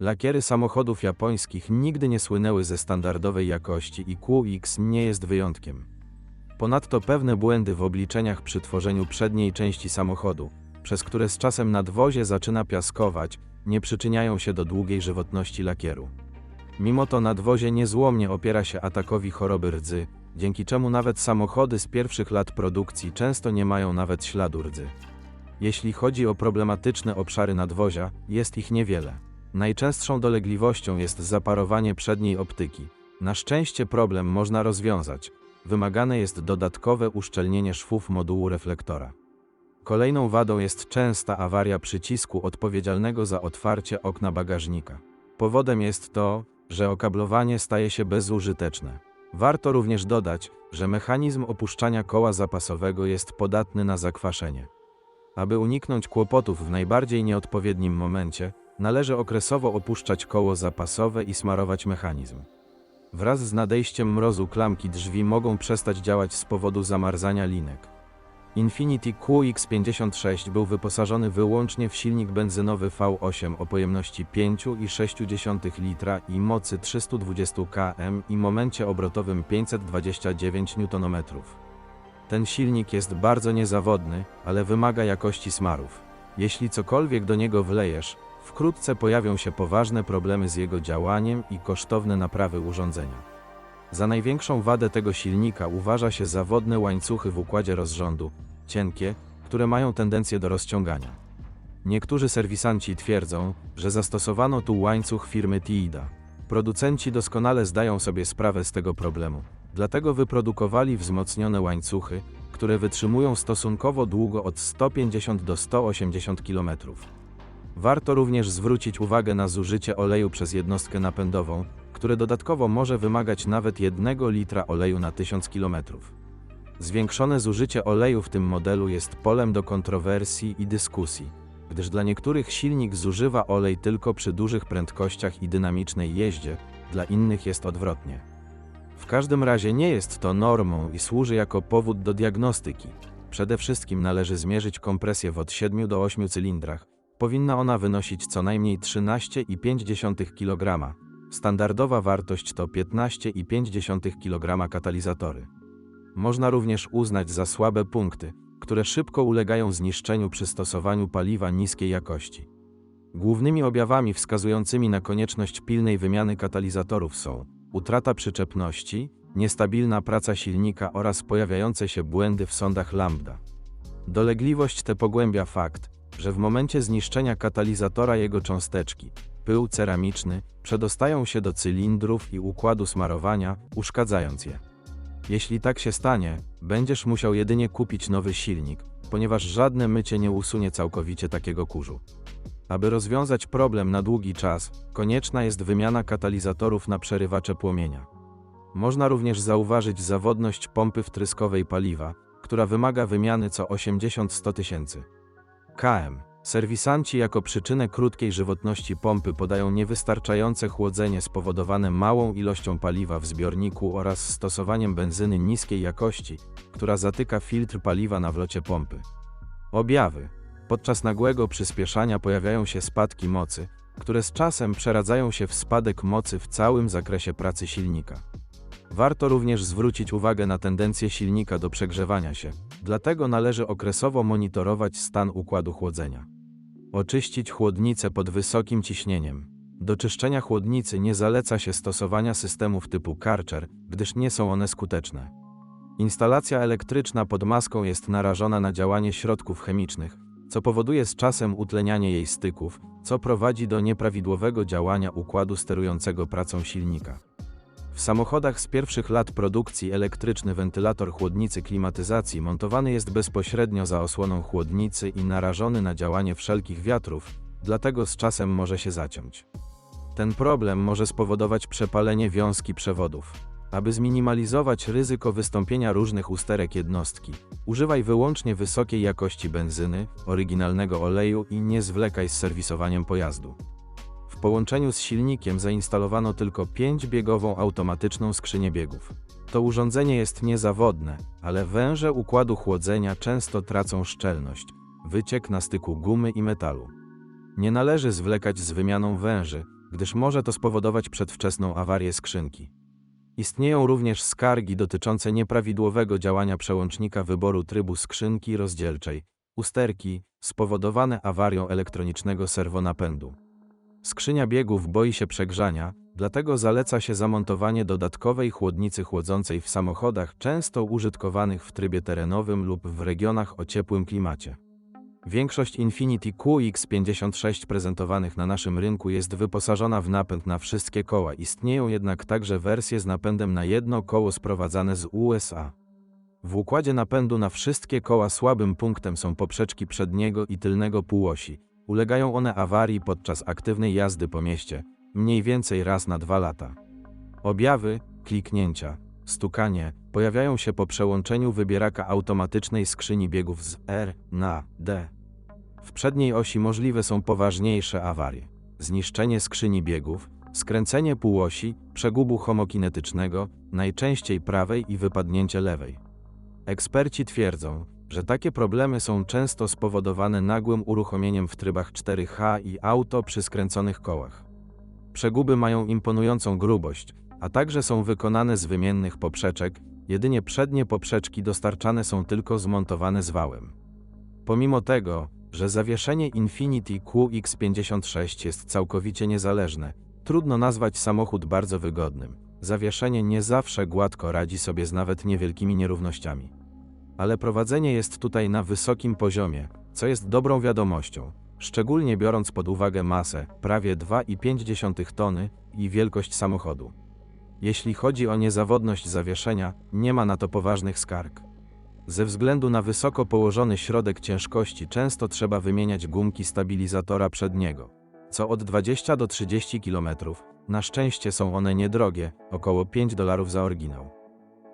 Lakiery samochodów japońskich nigdy nie słynęły ze standardowej jakości i QX nie jest wyjątkiem. Ponadto pewne błędy w obliczeniach przy tworzeniu przedniej części samochodu, przez które z czasem nadwozie zaczyna piaskować, nie przyczyniają się do długiej żywotności lakieru. Mimo to nadwozie niezłomnie opiera się atakowi choroby rdzy, dzięki czemu nawet samochody z pierwszych lat produkcji często nie mają nawet śladu rdzy. Jeśli chodzi o problematyczne obszary nadwozia, jest ich niewiele. Najczęstszą dolegliwością jest zaparowanie przedniej optyki. Na szczęście problem można rozwiązać. Wymagane jest dodatkowe uszczelnienie szwów modułu reflektora. Kolejną wadą jest częsta awaria przycisku odpowiedzialnego za otwarcie okna bagażnika. Powodem jest to, że okablowanie staje się bezużyteczne. Warto również dodać, że mechanizm opuszczania koła zapasowego jest podatny na zakwaszenie. Aby uniknąć kłopotów w najbardziej nieodpowiednim momencie, należy okresowo opuszczać koło zapasowe i smarować mechanizm. Wraz z nadejściem mrozu klamki drzwi mogą przestać działać z powodu zamarzania linek. Infiniti QX56 był wyposażony wyłącznie w silnik benzynowy V8 o pojemności 5,6 litra i mocy 320 km i momencie obrotowym 529 Nm. Ten silnik jest bardzo niezawodny, ale wymaga jakości smarów. Jeśli cokolwiek do niego wlejesz, wkrótce pojawią się poważne problemy z jego działaniem i kosztowne naprawy urządzenia. Za największą wadę tego silnika uważa się zawodne łańcuchy w układzie rozrządu, cienkie, które mają tendencję do rozciągania. Niektórzy serwisanci twierdzą, że zastosowano tu łańcuch firmy Tiida. Producenci doskonale zdają sobie sprawę z tego problemu, dlatego wyprodukowali wzmocnione łańcuchy, które wytrzymują stosunkowo długo od 150 do 180 km. Warto również zwrócić uwagę na zużycie oleju przez jednostkę napędową, które dodatkowo może wymagać nawet 1 litra oleju na 1000 km. Zwiększone zużycie oleju w tym modelu jest polem do kontrowersji i dyskusji, gdyż dla niektórych silnik zużywa olej tylko przy dużych prędkościach i dynamicznej jeździe, dla innych jest odwrotnie. W każdym razie nie jest to normą i służy jako powód do diagnostyki. Przede wszystkim należy zmierzyć kompresję w od 7 do 8 cylindrach. Powinna ona wynosić co najmniej 13,5 kg. Standardowa wartość to 15,5 kg katalizatory. Można również uznać za słabe punkty, które szybko ulegają zniszczeniu przy stosowaniu paliwa niskiej jakości. Głównymi objawami wskazującymi na konieczność pilnej wymiany katalizatorów są utrata przyczepności, niestabilna praca silnika oraz pojawiające się błędy w sondach lambda. Dolegliwość tę pogłębia fakt, że w momencie zniszczenia katalizatora jego cząsteczki, pył ceramiczny, przedostają się do cylindrów i układu smarowania, uszkadzając je. Jeśli tak się stanie, będziesz musiał jedynie kupić nowy silnik, ponieważ żadne mycie nie usunie całkowicie takiego kurzu. Aby rozwiązać problem na długi czas, konieczna jest wymiana katalizatorów na przerywacze płomienia. Można również zauważyć zawodność pompy wtryskowej paliwa, która wymaga wymiany co 80-100 tysięcy. KM. Serwisanci jako przyczynę krótkiej żywotności pompy podają niewystarczające chłodzenie spowodowane małą ilością paliwa w zbiorniku oraz stosowaniem benzyny niskiej jakości, która zatyka filtr paliwa na wlocie pompy. Objawy. Podczas nagłego przyspieszania pojawiają się spadki mocy, które z czasem przeradzają się w spadek mocy w całym zakresie pracy silnika. Warto również zwrócić uwagę na tendencję silnika do przegrzewania się, dlatego należy okresowo monitorować stan układu chłodzenia. Oczyścić chłodnicę pod wysokim ciśnieniem. Do czyszczenia chłodnicy nie zaleca się stosowania systemów typu Karcher, gdyż nie są one skuteczne. Instalacja elektryczna pod maską jest narażona na działanie środków chemicznych, co powoduje z czasem utlenianie jej styków, co prowadzi do nieprawidłowego działania układu sterującego pracą silnika. W samochodach z pierwszych lat produkcji elektryczny wentylator chłodnicy klimatyzacji montowany jest bezpośrednio za osłoną chłodnicy i narażony na działanie wszelkich wiatrów, dlatego z czasem może się zaciąć. Ten problem może spowodować przepalenie wiązki przewodów. Aby zminimalizować ryzyko wystąpienia różnych usterek jednostki, używaj wyłącznie wysokiej jakości benzyny, oryginalnego oleju i nie zwlekaj z serwisowaniem pojazdu. Połączeniu z silnikiem zainstalowano tylko 5-biegową automatyczną skrzynię biegów. To urządzenie jest niezawodne, ale węże układu chłodzenia często tracą szczelność, wyciek na styku gumy i metalu. Nie należy zwlekać z wymianą węży, gdyż może to spowodować przedwczesną awarię skrzynki. Istnieją również skargi dotyczące nieprawidłowego działania przełącznika wyboru trybu skrzynki rozdzielczej, usterki, spowodowane awarią elektronicznego serwonapędu. Skrzynia biegów boi się przegrzania, dlatego zaleca się zamontowanie dodatkowej chłodnicy chłodzącej w samochodach często użytkowanych w trybie terenowym lub w regionach o ciepłym klimacie. Większość Infiniti QX56 prezentowanych na naszym rynku jest wyposażona w napęd na wszystkie koła. Istnieją jednak także wersje z napędem na jedno koło sprowadzane z USA. W układzie napędu na wszystkie koła słabym punktem są poprzeczki przedniego i tylnego półosi. Ulegają one awarii podczas aktywnej jazdy po mieście, mniej więcej raz na dwa lata. Objawy, kliknięcia, stukanie pojawiają się po przełączeniu wybieraka automatycznej skrzyni biegów z R na D. W przedniej osi możliwe są poważniejsze awarie. Zniszczenie skrzyni biegów, skręcenie półosi, przegubu homokinetycznego, najczęściej prawej i wypadnięcie lewej. Eksperci twierdzą, że takie problemy są często spowodowane nagłym uruchomieniem w trybach 4H i auto przy skręconych kołach. Przeguby mają imponującą grubość, a także są wykonane z wymiennych poprzeczek, jedynie przednie poprzeczki dostarczane są tylko zmontowane z wałem. Pomimo tego, że zawieszenie Infiniti QX56 jest całkowicie niezależne, trudno nazwać samochód bardzo wygodnym. Zawieszenie nie zawsze gładko radzi sobie z nawet niewielkimi nierównościami. Ale prowadzenie jest tutaj na wysokim poziomie, co jest dobrą wiadomością, szczególnie biorąc pod uwagę masę, prawie 2,5 tony, i wielkość samochodu. Jeśli chodzi o niezawodność zawieszenia, nie ma na to poważnych skarg. Ze względu na wysoko położony środek ciężkości często trzeba wymieniać gumki stabilizatora przedniego. Co od 20 do 30 km, na szczęście są one niedrogie, około 5 dolarów za oryginał.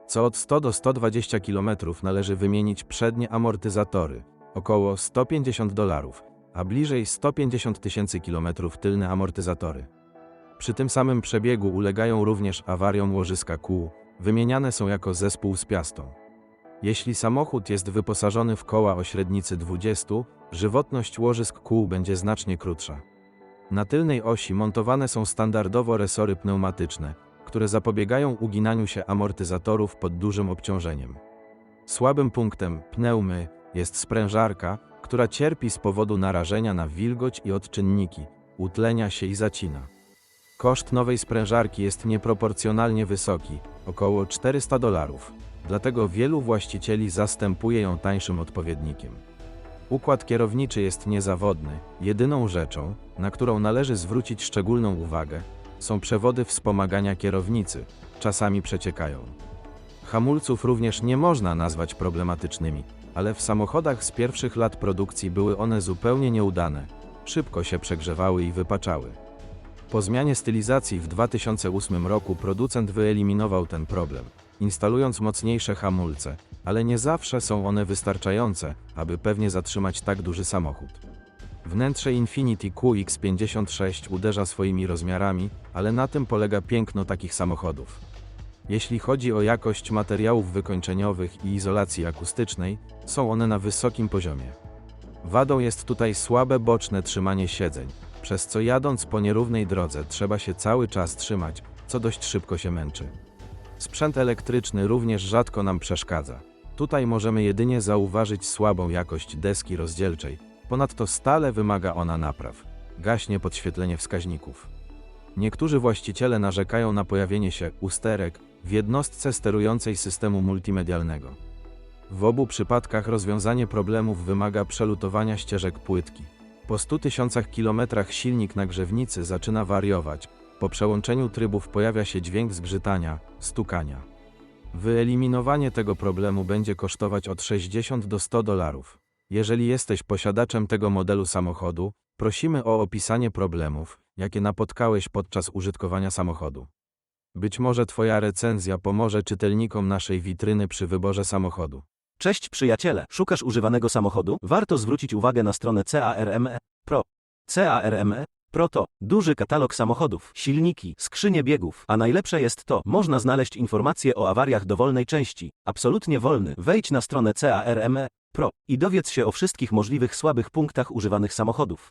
Co od 100 do 120 km należy wymienić przednie amortyzatory, około 150 dolarów, a bliżej 150 tysięcy kilometrów tylne amortyzatory. Przy tym samym przebiegu ulegają również awariom łożyska kół, wymieniane są jako zespół z piastą. Jeśli samochód jest wyposażony w koła o średnicy 20, żywotność łożysk kół będzie znacznie krótsza. Na tylnej osi montowane są standardowo resory pneumatyczne, które zapobiegają uginaniu się amortyzatorów pod dużym obciążeniem. Słabym punktem pneumy jest sprężarka, która cierpi z powodu narażenia na wilgoć i odczynniki, utlenia się i zacina. Koszt nowej sprężarki jest nieproporcjonalnie wysoki, około 400 dolarów, dlatego wielu właścicieli zastępuje ją tańszym odpowiednikiem. Układ kierowniczy jest niezawodny, jedyną rzeczą, na którą należy zwrócić szczególną uwagę, są przewody wspomagania kierownicy, czasami przeciekają. Hamulców również nie można nazwać problematycznymi, ale w samochodach z pierwszych lat produkcji były one zupełnie nieudane, szybko się przegrzewały i wypaczały. Po zmianie stylizacji w 2008 roku producent wyeliminował ten problem, instalując mocniejsze hamulce, ale nie zawsze są one wystarczające, aby pewnie zatrzymać tak duży samochód. Wnętrze Infiniti QX56 uderza swoimi rozmiarami, ale na tym polega piękno takich samochodów. Jeśli chodzi o jakość materiałów wykończeniowych i izolacji akustycznej, są one na wysokim poziomie. Wadą jest tutaj słabe boczne trzymanie siedzeń, przez co jadąc po nierównej drodze trzeba się cały czas trzymać, co dość szybko się męczy. Sprzęt elektryczny również rzadko nam przeszkadza. Tutaj możemy jedynie zauważyć słabą jakość deski rozdzielczej, ponadto stale wymaga ona napraw. Gaśnie podświetlenie wskaźników. Niektórzy właściciele narzekają na pojawienie się usterek w jednostce sterującej systemu multimedialnego. W obu przypadkach rozwiązanie problemów wymaga przelutowania ścieżek płytki. Po 100 tysiącach kilometrach silnik nagrzewnicy zaczyna wariować. Po przełączeniu trybów pojawia się dźwięk zgrzytania, stukania. Wyeliminowanie tego problemu będzie kosztować od 60 do 100 dolarów. Jeżeli jesteś posiadaczem tego modelu samochodu, prosimy o opisanie problemów, jakie napotkałeś podczas użytkowania samochodu. Być może Twoja recenzja pomoże czytelnikom naszej witryny przy wyborze samochodu. Cześć przyjaciele, szukasz używanego samochodu? Warto zwrócić uwagę na stronę CARME Pro. CARME Pro to duży katalog samochodów, silniki, skrzynie biegów, a najlepsze jest to, można znaleźć informacje o awariach dowolnej części. Absolutnie wolny. Wejdź na stronę CARME Pro i dowiedz się o wszystkich możliwych słabych punktach używanych samochodów.